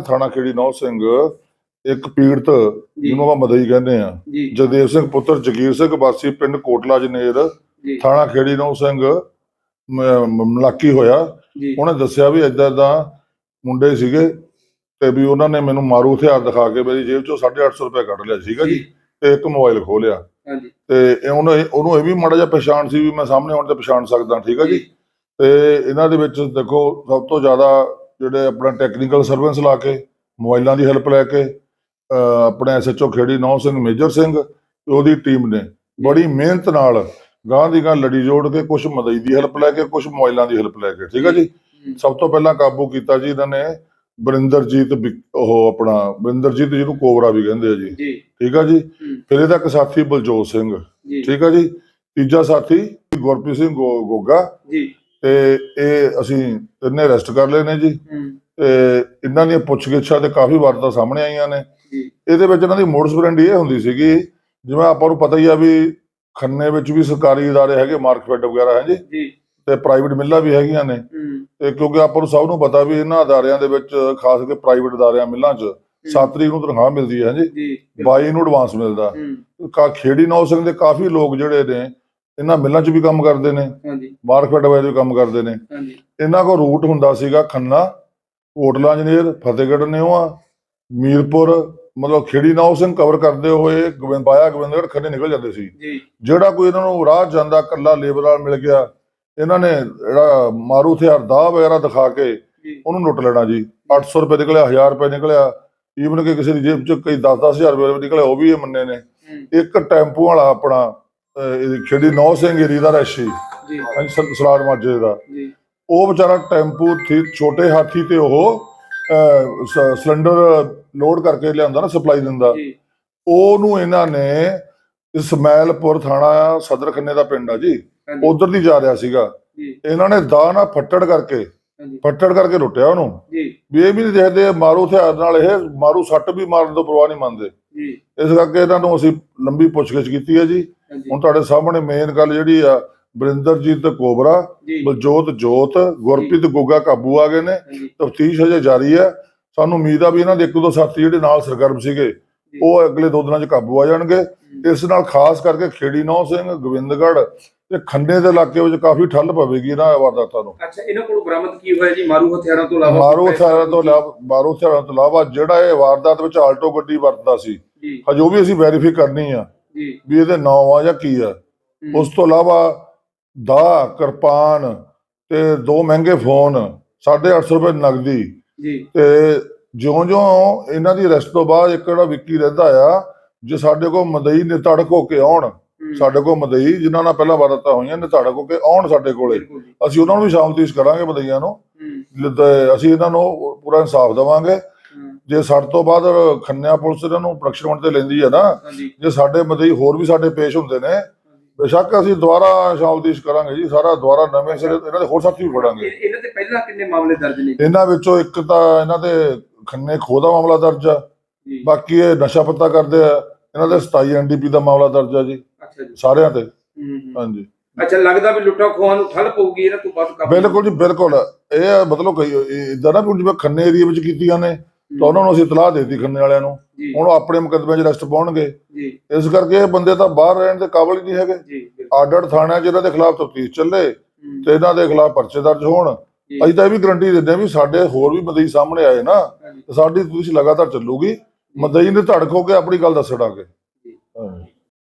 ਥਾਣਾ ਖੇੜੀ ਨੌ ਸਿੰਘ ਇੱਕ ਪੀੜਤ ਜਿਹਨੂੰ ਆਪਾਂ ਮਦਈ ਕਹਿੰਦੇ ਆ। ਜਗਦੇਵ ਸਿੰਘ ਪੁੱਤਰ ਜਗੀਰ ਸਿੰਘ ਵਾਸੀ ਪਿੰਡ ਕੋਟਲਾ ਜਨੇਰ ਥਾਣਾ ਖੇੜੀ ਨੌ ਸਿੰਘ ਮਲਾਕੀ ਹੋਇਆ। ਉਹਨੇ ਦੱਸਿਆ ਵੀ ਏਦਾਂ ਦਾ ਮੁੰਡੇ ਸੀਗੇ ਤੇ ਵੀ ਉਹਨਾਂ ਨੇ ਮੈਨੂੰ ਮਾਰੂ ਹਥਿਆਰ ਦਿਖਾ ਕੇ ਮੇਰੀ ਜੇਬ ਚੋਂ 850 ਰੁਪਏ ਕੱਢ ਲਿਆ ਸੀਗਾ ਜੀ ਤੇ ਇੱਕ ਮੋਬਾਈਲ ਖੋਹ ਲਿਆ ਤੇ ਉਹਨੂੰ ਉਹਨੂੰ ਇਹ ਵੀ ਮਾੜਾ ਜਿਹਾ ਪਛਾਣ ਸੀ ਵੀ ਮੈਂ ਸਾਹਮਣੇ ਆਉਣ ਤੇ ਪਛਾਣ ਸਕਦਾ ਠੀਕ ਹੈ ਜੀ। ਤੇ ਇਹਨਾਂ ਦੇ ਵਿੱਚ ਦੇਖੋ ਸਭ ਤੋਂ ਜ਼ਿਆਦਾ ਜਿਹੜੇ ਆਪਣਾ ਟੈਕਨੀਕਲ ਸਰਵਿਸ ਲਾ ਕੇ ਮੋਬਾਈਲਾਂ ਦੀ ਹੈਲਪ ਲੈ ਕੇ ਆਪਣੇ ਐਸਐਚਓ ਖੇੜੀ ਨੌ ਸਿੰਘ ਮੇਜਰ ਸਿੰਘ ਤੇ ਉਹਦੀ ਟੀਮ ਨੇ ਬੜੀ ਮਿਹਨਤ ਨਾਲ ਗਾਂ ਦੀ ਗਾਂ ਲੜੀ ਜੋੜ ਕੇ ਕੁਝ ਮਦਈ ਦੀ ਹੈਲਪ ਲੈ ਕੇ ਕੁਝ ਮੋਬਾਈਲਾਂ ਦੀ ਹੈਲਪ ਲੈ ਕੇ ਠੀਕ ਹੈ ਜੀ? ਸਭ ਤੋਂ ਪਹਿਲਾਂ ਕਾਬੂ ਕੀਤਾ ਜੀ ਇਹਨਾਂ ਨੇ ਬਰਿੰਦਰਜੀਤ ਉਹ ਆਪਣਾ ਬਰਿੰਦਰਜੀਤ ਜਿਹਨੂੰ ਕੋਬਰਾ ਵੀ ਕਹਿੰਦੇ ਆ ਜੀ। ਠੀਕ ਆ ਜੀ? ਫਿਰ ਇਹਦਾ ਇੱਕ ਸਾਥੀ ਬਲਜੋਤ ਸਿੰਘ। ਠੀਕ ਆ ਜੀ? ਤੀਜਾ ਸਾਥੀ ਗੁਰਪ੍ਰੀਤ ਸਿੰਘ ਗੋਗਾ। ਜੀ। ਤੇ ਇਹ ਅਸੀਂ ਇਹਨੇ ਅਰੈਸਟ ਕਰ ਲਏ ਨੇ ਜੀ। ਤੇ ਇਹਨਾਂ ਦੀਆਂ ਪੁੱਛਗਿੱਛਾਂ ਤੇ ਕਾਫੀ ਵਾਰਦਾਤਾਂ ਸਾਹਮਣੇ ਆਈਆਂ ਨੇ। ਇਹਦੇ ਵਿੱਚ ਇਹਨਾਂ ਦੀ ਮੋਡਸ ਬ੍ਰੈਂਡ ਇਹ ਹੁੰਦੀ ਸੀਗੀ ਜਿਵੇਂ ਆਪਾਂ ਨੂੰ ਪਤਾ ਹੀ ਆ ਵੀ ਖੰਨੇ ਵਿੱਚ ਵੀ ਸਰਕਾਰੀ ਈਦਾਰੇ ਹੈਗੇ ਮਾਰਕਫੈਡ ਵਗੈਰਾ ਹੈ ਜੀ। ਤੇ ਪ੍ਰਾਈਵੇਟ ਮਿੱਲਾਂ ਵੀ ਹੈਗੀਆਂ ਨੇ। ਤੇ ਕਿਉਂਕਿ ਆਪਾਂ ਨੂੰ ਸਭ ਨੂੰ ਪਤਾ ਵੀ ਇਹਨਾਂ ਅਦਾਰਿਆਂ ਦੇ ਵਿੱਚ ਖਾਸ ਕਰਕੇ ਪ੍ਰਾਈਵੇਟ ਅਦਾਰਿਆਂ ਮਿੱਲਾਂ 'ਚ 7 ਤਰੀਕ ਨੂੰ ਤਨਖਾਹ ਮਿਲਦੀ ਹੈ ਜੀ। ਜੀ 22 ਨੂੰ ਐਡਵਾਂਸ ਮਿਲਦਾ। ਖੇੜੀ ਨੌ ਸਿੰਘ ਦੇ ਕਾਫੀ ਲੋਕ ਜਿਹੜੇ ਨੇ ਇਹਨਾਂ ਮਿੱਲਾਂ 'ਚ ਵੀ ਕੰਮ ਕਰਦੇ ਨੇ ਹਾਂਜੀ। ਮਾਰਕਫੈਟ ਵਾਲੇ ਵੀ ਕੰਮ ਕਰਦੇ ਨੇ। ਹਾਂਜੀ। ਇਹਨਾਂ ਕੋਲ ਰੂਟ ਹੁੰਦਾ ਸੀਗਾ ਖੰਨਾ ਕੋਟਲਾ ਇੰਜੀਨੀਅਰ ਫਤਿਹਗੜ੍ਹ ਨਿਊਆ ਮੀਰਪੁਰ ਮਤਲਬ ਖੇੜੀ ਨੌ ਸਿੰਘ ਕਵਰ ਕਰਦੇ ਹੋਏ ਗੋਬਿੰਦ ਬਾਇਆ ਗੋਬਿੰਦਗੜ੍ਹ ਖੰਨੇ ਨਿਕਲ ਜਾਂਦੇ ਸੀ। ਜੀ। ਜਿਹੜਾ ਕੋਈ ਇਹਨਾਂ ਨੂੰ ਰਾਹ ਜਾਂਦਾ ਕੱਲਾ ਲੇਬਰ ਨਾਲ ਮਿਲ ਗਿਆ ਇਹਨਾਂ ਨੇ ਜਿਹੜਾ ਮਾਰੂ ਹਥਿਆਰ ਦਾ ਵਗੈਰਾ ਦਿਖਾ ਕੇ ਉਹਨੂੰ ਲੁੱਟ ਲੈਣਾ ਜੀ। 800 ਰੁਪਏ ਨਿਕਲਿਆ 1000 ਰੁਪਏ ਨਿਕਲਿਆ ਈਵਨ ਕਿ ਕਿਸੇ ਦੀ ਜੇਬ 'ਚ ਕਈ 10-10000 ਰੁਪਏ ਨਿਕਲਿਆ ਉਹ ਵੀ ਇਹ ਮੰਨੇ ਨੇ। ਇੱਕ ਟੈਂਪੂ ਵਾਲਾ ਆਪਣਾ ਖੇੜੀ ਨੌ ਸਿੰਘ ਏਰੀ ਦਾ ਰੈਸ਼ੀ। ਜੀ। ਸਲਾਰ ਮਾਜੇ ਦਾ। ਜੀ। ਉਹ ਵਿਚਾਰਾ ਟੈਂਪੂ ਥੀ ਛੋਟੇ ਹਾਥੀ ਤੇ ਉਹ ਸਿਲੰਡਰ ਲੋਡ ਕਰਕੇ ਲਿਆਉਂਦਾ ਨਾ ਸਪਲਾਈ ਦਿੰਦਾ। ਜੀ। ਉਹਨੂੰ ਇਹਨਾਂ ਨੇ ਇਸਮੈਲਪੁਰ ਥਾਣਾ ਸਦਰ ਖੰਨੇ ਦਾ ਪਿੰਡ ਆ ਜੀ। ਉਧਰ ਦੀ ਜਾ ਰਿਹਾ ਸੀਗਾ। ਇਹਨਾਂ ਨੇ ਦਾ ਨਾ ਫੱਟੜ ਕਰਕੇ ਫੱਟੜ ਕਰਕੇ ਲੁੱਟਿਆ ਉਹਨੂੰ। ਜੀ। ਵੀ ਇਹ ਵੀ ਨਹੀਂ ਦੇਖਦੇ ਮਾਰੂ ਹਥਿਆਰ ਨਾਲ ਇਹ ਮਾਰੂ ਸੱਟ ਵੀ ਮਾਰਨ ਤੋਂ ਪਰਵਾਹ ਨਹੀਂ ਮੰਨਦੇ। ਜੀ। ਇਸ ਕਰਕੇ ਇਹਨਾਂ ਨੂੰ ਅਸੀਂ ਲੰਬੀ ਪੁੱਛਗਿੱਛ ਕੀਤੀ ਹੈ ਜੀ। ਹੁਣ ਤੁਹਾਡੇ ਸਾਹਮਣੇ ਮੇਨ ਗੱਲ ਜਿਹੜੀ ਆ ਬਰਿੰਦਰਜੀਤ ਤੇ ਕੋਬਰਾ ਬਲਜੋਤ ਜੋਤ ਗੁਰਪ੍ਰੀਤ ਗੋਗਾ ਕਾਬੂ ਆ ਗਏ ਨੇ। ਤਫਤੀਸ਼ ਹਜੇ ਜਾਰੀ ਹੈ ਸਾਨੂੰ ਉਮੀਦ ਆ ਵੀ ਇਹਨਾਂ ਦੇ ਇੱਕ ਦੋ ਸਾਥੀ ਜਿਹੜੇ ਨਾਲ ਸਰਗਰਮ ਸੀਗੇ ਉਹ ਅਗਲੇ ਦੋ ਦਿਨਾਂ 'ਚ ਕਾਬੂ ਆ ਜਾਣਗੇ। ਇਸ ਨਾਲ ਖਾਸ ਕਰਕੇ ਖੇੜੀ ਨੌ ਸਿੰਘ ਗੋਬਿੰਦਗੜ੍ਹ ਤੇ ਖੰਨੇ ਦੇ ਇਲਾਕੇ ਵਿੱਚ ਕਾਫੀ ਠੱਲ ਪਵੇਗੀ ਇਹਨਾਂ ਵਾਰਦਾਤਾਂ ਨੂੰ। ਅੱਛਾ ਇਹਨਾਂ ਕੋਲ ਬਰਾਮਦ ਕੀ ਹੋਇਆ ਜੀ? ਮਾਰੂ ਹਥਿਆਰਾਂ ਤੋਂ ਇਲਾਵਾ ਮਾਰੂ ਹਥਿਆਰਾਂ ਤੋਂ ਇਲਾਵਾ ਮਾਰੂ ਹਥਿਆਰਾਂ ਤੋਂ ਇਲਾਵਾ ਜਿਹੜਾ ਇਹ ਵਾਰਦਾਤ ਵਿੱਚ ਆਲਟੋ ਗੱਡੀ ਵਰਤਦਾ ਸੀ ਹਜੇ ਉਹ ਵੀ ਅਸੀਂ ਵੈਰੀਫਾਈ ਕਰਨੀ ਆ। ਜੀ। ਵੀ ਇਹਦੇ ਨਾਂ ਆ ਜਾਂ ਕੀ ਆ। ਉਸ ਤੋਂ ਇਲਾਵਾ ਦਾ ਕਿਰਪਾਨ ਤੇ ਦੋ ਮਹਿੰਗੇ ਫੋਨ 850 ਰੁਪਏ ਨਗਦੀ। ਜੀ। ਤੇ ਜਿਉਂ-ਜਿਉਂ ਇਹਨਾਂ ਦੀ ਅਰੈਸਟ ਤੋਂ ਬਾਅਦ ਇੱਕ ਜਿਹੜਾ ਵਿੱਕੀ ਰਹਿੰਦਾ ਆ ਜੇ ਸਾਡੇ ਕੋਲ ਮਦਈ ਨਿਤੜਕ ਹੋ ਕੇ ਆਉਣ ਸਾਡੇ ਕੋਲ ਮਦਈ ਜਿਨ੍ਹਾਂ ਨਾਲ ਪਹਿਲਾਂ ਵਾਰਦਾਤਾਂ ਹੋਈਆਂ ਨਿਤੜਕ ਹੋ ਕੇ ਆਉਣ ਸਾਡੇ ਕੋਲੇ ਅਸੀਂ ਉਹਨਾਂ ਨੂੰ ਵੀ ਸ਼ਾਮਤੀਸ਼ ਕਰਾਂਗੇ ਮਦਈਆਂ ਨੂੰ। ਅਸੀਂ ਇਹਨਾਂ ਨੂੰ ਪੂਰਾ ਇਨਸਾਫ ਦੇਵਾਂਗੇ। ਜੇ ਸਾਡੇ ਤੋਂ ਬਾਅਦ ਖੰਨਿਆ ਪੁਲਿਸ ਇਹਨਾਂ ਨੂੰ ਪ੍ਰੋਡਕਸ਼ਨ ਵੰਡ ਤੇ ਲੈਂਦੀ ਹੈ ਨਾ ਜੇ ਸਾਡੇ ਮਦਈ ਹੋਰ ਵੀ ਸਾਡੇ ਪੇਸ਼ ਹੁੰਦੇ ਨੇ ਬੇਸ਼ੱਕ ਅਸੀਂ ਦੁਬਾਰਾ ਸ਼ਾਮਤੀਸ਼ ਕਰਾਂਗੇ ਜੀ ਸਾਰਾ ਦੁਬਾਰਾ ਨਵੇਂ ਸਿਰੇ ਇਹਨਾਂ ਦੇ ਹੋਰ ਸਾਥੀ ਵੀ ਫੜਾਂਗੇ। ਇਹ- ਇਹਨਾਂ ਤੇ ਪਹਿਲਾਂ ਕਿੰਨੇ ਮਾਮਲੇ ਦਰਜ ਨੇ? ਇਹਨਾਂ ਵਿੱਚੋਂ ਇੱਕ ਤਾਂ ਇਹਨਾਂ ਦੇ ਖੰਨੇ ਖੋਹ ਦਾ ਮਾਮਲਾ ਦਰਜ ਆ ਬਾਕੀ ਇਹ ਨਸ਼ਾ ਪੱਤਾ ਕਰਦੇ ਆ ਇਹਨਾਂ ਦੇ 27 ਐਨਡੀਪੀ ਦਾ ਮਾਮਲਾ ਦਰਜ ਆ ਜੀ ਸਾਰਿਆਂ ਤੇ। ਹਾਂਜੀ। ਅੱਛਾ ਲੱਗਦਾ ਵੀ ਲੁੱਟਾਂ ਖੋਹਾਂ ਨੂੰ ਠੱਲ ਪਊਗੀ ਇਹਨਾਂ ਤੋਂ ਬਾਅਦ ਕਾਬੂ ਬਿਲਕੁਲ ਜੀ ਬਿਲਕੁਲ। ਇਹ ਮਤਲਬ ਕਈ ਇਦਾਂ ਨਾ ਜਿਵੇਂ ਖੰਨੇ ਏਰੀਆ ਵਿੱਚ ਕੀਤੀਆਂ ਨੇ ਤਾਂ ਉਹਨਾਂ ਨੂੰ ਅਸੀਂ ਇਤਲਾਹ ਦੇ ਦਿੱਤੀ ਖੰਨੇ ਵਾਲਿਆਂ ਨੂੰ। ਹੁਣ ਉਹ ਆਪਣੇ ਮੁਕੱਦਮੇ 'ਚ ਅਰੈਸਟ ਪਾਉਣਗੇ। ਇਸ ਕਰਕੇ ਇਹ ਬੰਦੇ ਤਾਂ ਬਾਹਰ ਰਹਿਣ ਦੇ ਕਾਬਲ ਹੀ ਨਹੀਂ ਹੈਗੇ। ਆਰਡਰ ਥਾਣਿਆਂ 'ਚ ਇਹਨਾਂ ਦੇ ਖਿਲਾਫ ਤਫਤੀਸ਼ ਚੱਲੇ ਤੇ ਇਹਨਾਂ ਦੇ ਖਿਲਾਫ ਪਰਚੇ ਦਰਜ ਹੋਣ। ਅਸੀਂ ਤਾਂ ਇਹ ਵੀ ਗਰੰਟੀ ਦਿੰਦੇ ਹਾਂ ਵੀ ਸਾਡੇ ਹੋਰ ਵੀ ਮਦਈ ਸਾਹਮਣੇ ਆਏ ਨਾ ਸਾਡੀ ਤੁਸੀਂ ਲਗਾਤਾਰ ਚੱਲੂਗੀ। ਮਦਈ ਨੇ ਧੜਕ ਹੋ ਕੇ ਆਪਣੀ ਗੱਲ ਦੱਸ ਛੜਾਂਗੇ ਜੀ। ਹਾਂ।